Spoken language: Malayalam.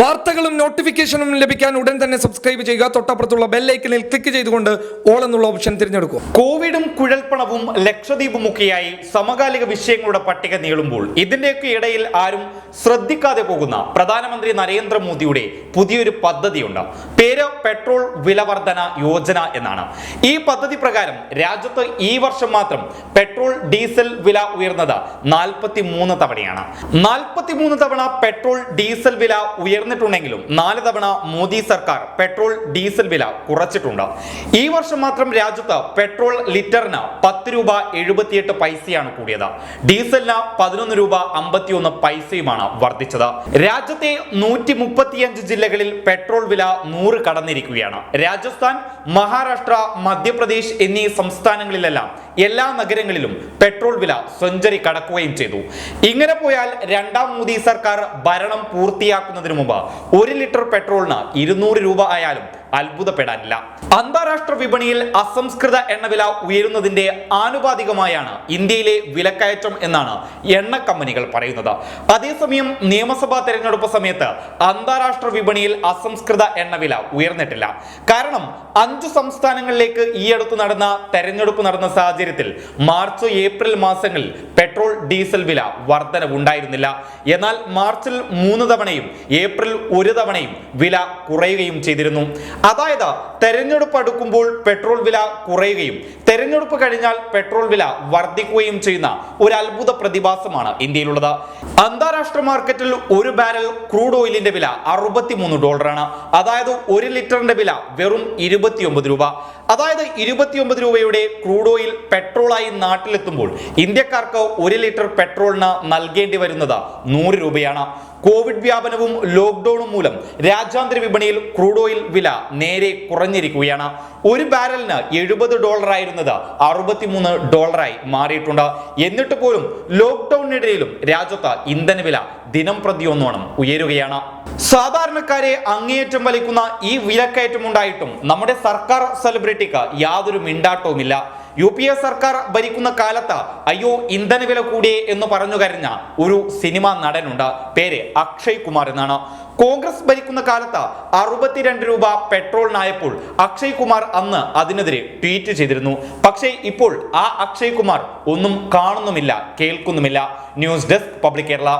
വാർത്തകളും നോട്ടിഫിക്കേഷനും ലഭിക്കാൻ ഉടൻ തന്നെ സബ്സ്ക്രൈബ് ചെയ്യുക. തൊട്ടപ്പുറത്തുള്ള ബെല്ലൈക്കനിൽ ക്ലിക്ക് ചെയ്തുകൊണ്ട് ഓൾ എന്നുള്ള ഓപ്ഷൻ തിരഞ്ഞെടുക്കും. കോവിഡും കുഴൽപ്പണവും ലക്ഷദ്വീപും ഒക്കെയായി സമകാലിക വിഷയങ്ങളുടെ പട്ടിക നീളുമ്പോൾ ഇതിന്റെയൊക്കെ ഇടയിൽ ആരും ശ്രദ്ധിക്കാതെ പോകുന്ന പ്രധാനമന്ത്രി നരേന്ദ്രമോദിയുടെ പുതിയൊരു പദ്ധതിയുണ്ട്. പേര് പെട്രോൾ വിലവർധന യോജന എന്നാണ്. ഈ പദ്ധതി പ്രകാരം രാജ്യത്ത് ഈ വർഷം മാത്രം പെട്രോൾ ഡീസൽ വില ഉയർന്നത് നാൽപ്പത്തി മൂന്ന് തവണയാണ്. നാൽപ്പത്തി മൂന്ന് തവണ പെട്രോൾ ഡീസൽ വില ഉയർന്നിട്ടുണ്ടെങ്കിലും നാല് തവണ മോദി സർക്കാർ പെട്രോൾ ഡീസൽ വില കുറച്ചിട്ടുണ്ട്. ഈ വർഷം മാത്രം രാജ്യത്ത് പെട്രോൾ ലിറ്ററിന് പത്ത് രൂപ എഴുപത്തിയെട്ട് പൈസയാണ് കൂടിയത്. ഡീസലിന് പതിനൊന്ന് രൂപ അമ്പത്തിയൊന്ന് പൈസയുമാണ് വർദ്ധിച്ചത്. രാജ്യത്തെ നൂറ്റി മുപ്പത്തിയഞ്ച് ജില്ലകളിൽ പെട്രോൾ വില നൂറ് കടന്നിരിക്കുകയാണ്. രാജസ്ഥാൻ മഹാരാഷ്ട്ര മധ്യപ്രദേശ് എന്നീ സംസ്ഥാനങ്ങളിലെല്ലാം എല്ലാ നഗരങ്ങളിലും പെട്രോൾ വില സെഞ്ചുറി കടക്കുകയും ചെയ്തു. ഇങ്ങനെ പോയാൽ രണ്ടാം മോദി സർക്കാർ ഭരണം പൂർത്തിയാക്കുന്നതിന് മുമ്പ് ഒരു ലിറ്റർ പെട്രോളിന് ഇരുന്നൂറ് രൂപ ആയാലും അത്ഭുതപ്പെടാനില്ല. അന്താരാഷ്ട്ര വിപണിയിൽ അസംസ്കൃത എണ്ണവില ഉയരുന്നതിന്റെ ആനുപാതികമായാണ് ഇന്ത്യയിലെ വിലക്കയറ്റം എന്നാണ് എണ്ണ കമ്പനികൾ പറയുന്നത്. അതേസമയം നിയമസഭാ തെരഞ്ഞെടുപ്പ് സമയത്ത് അന്താരാഷ്ട്ര വിപണിയിൽ അസംസ്കൃത എണ്ണവില ഉയർന്നിട്ടില്ല. കാരണം അഞ്ചു സംസ്ഥാനങ്ങളിലേക്ക് ഈ അടുത്ത് നടന്ന തെരഞ്ഞെടുപ്പ് നടന്ന സാഹചര്യത്തിൽ മാർച്ച് ഏപ്രിൽ മാസങ്ങളിൽ പെട്രോൾ ഡീസൽ വില വർധനവുണ്ടായിരുന്നില്ല. എന്നാൽ മാർച്ചിൽ മൂന്ന് തവണയും ഏപ്രിൽ ഒരു തവണയും വില കുറയുകയും ചെയ്തിരുന്നു. അതായത് തെരഞ്ഞെടുപ്പ് അടുക്കുമ്പോൾ പെട്രോൾ വില കുറയുകയും തെരഞ്ഞെടുപ്പ് കഴിഞ്ഞാൽ പെട്രോൾ വില വർദ്ധിക്കുകയും ചെയ്യുന്ന ഒരു അത്ഭുത പ്രതിഭാസമാണ് ഇന്ത്യയിലുള്ളത്. അന്താരാഷ്ട്ര മാർക്കറ്റിൽ ഒരു ബാരൽ ക്രൂഡ് ഓയിലിന്റെ വില അറുപത്തിമൂന്ന് ഡോളറാണ്. അതായത് ഒരു ലിറ്ററിന്റെ വില വെറും ഇരുപത്തിയൊമ്പത് രൂപ. അതായത് ഇരുപത്തിയൊമ്പത് രൂപയുടെ ക്രൂഡ് ഓയിൽ പെട്രോളായി നാട്ടിലെത്തുമ്പോൾ ഇന്ത്യക്കാർക്ക് ഒരു ലിറ്റർ പെട്രോളിന് നൽകേണ്ടി വരുന്നത് നൂറ് രൂപയാണ്. കോവിഡ് വ്യാപനവും ലോക്ക്ഡൌണും മൂലം രാജ്യാന്തര വിപണിയിൽ ക്രൂഡ് ഓയിൽ വില നേരെ കുറഞ്ഞിരിക്കുകയാണ്. ഒരു ബാരലിന് എഴുപത് ഡോളർ ആയിരുന്നത് അറുപത്തിമൂന്ന് ഡോളറായി മാറിയിട്ടുണ്ട്. എന്നിട്ട് പോലും ലോക്ക്ഡൌണിനിടയിലും രാജ്യത്ത് ഇന്ധനവില ദിനം പ്രതിയൊന്നോണം ഉയരുകയാണ്. സാധാരണക്കാരെ അങ്ങേയറ്റം വലിക്കുന്ന ഈ വിലക്കയറ്റം ഉണ്ടായിട്ടും നമ്മുടെ സർക്കാർ സെലിബ്രിറ്റിക്ക് യാതൊരു മിണ്ടാട്ടവുമില്ല. യു പി എ സർക്കാർ ഭരിക്കുന്ന കാലത്ത് അയ്യോ ഇന്ധന വില കൂടിയേ എന്ന് പറഞ്ഞു കരഞ്ഞ ഒരു സിനിമാ നടനുണ്ട്. പേര് അക്ഷയ് കുമാർ എന്നാണ്. കോൺഗ്രസ് ഭരിക്കുന്ന കാലത്ത് അറുപത്തിരണ്ട് രൂപ പെട്രോളിനായപ്പോൾ അക്ഷയ് കുമാർ അന്ന് അതിനെതിരെ ട്വീറ്റ് ചെയ്തിരുന്നു. പക്ഷേ ഇപ്പോൾ ആ അക്ഷയ് കുമാർ ഒന്നും കാണുന്നുമില്ല കേൾക്കുന്നുമില്ല. News desk public Kerala.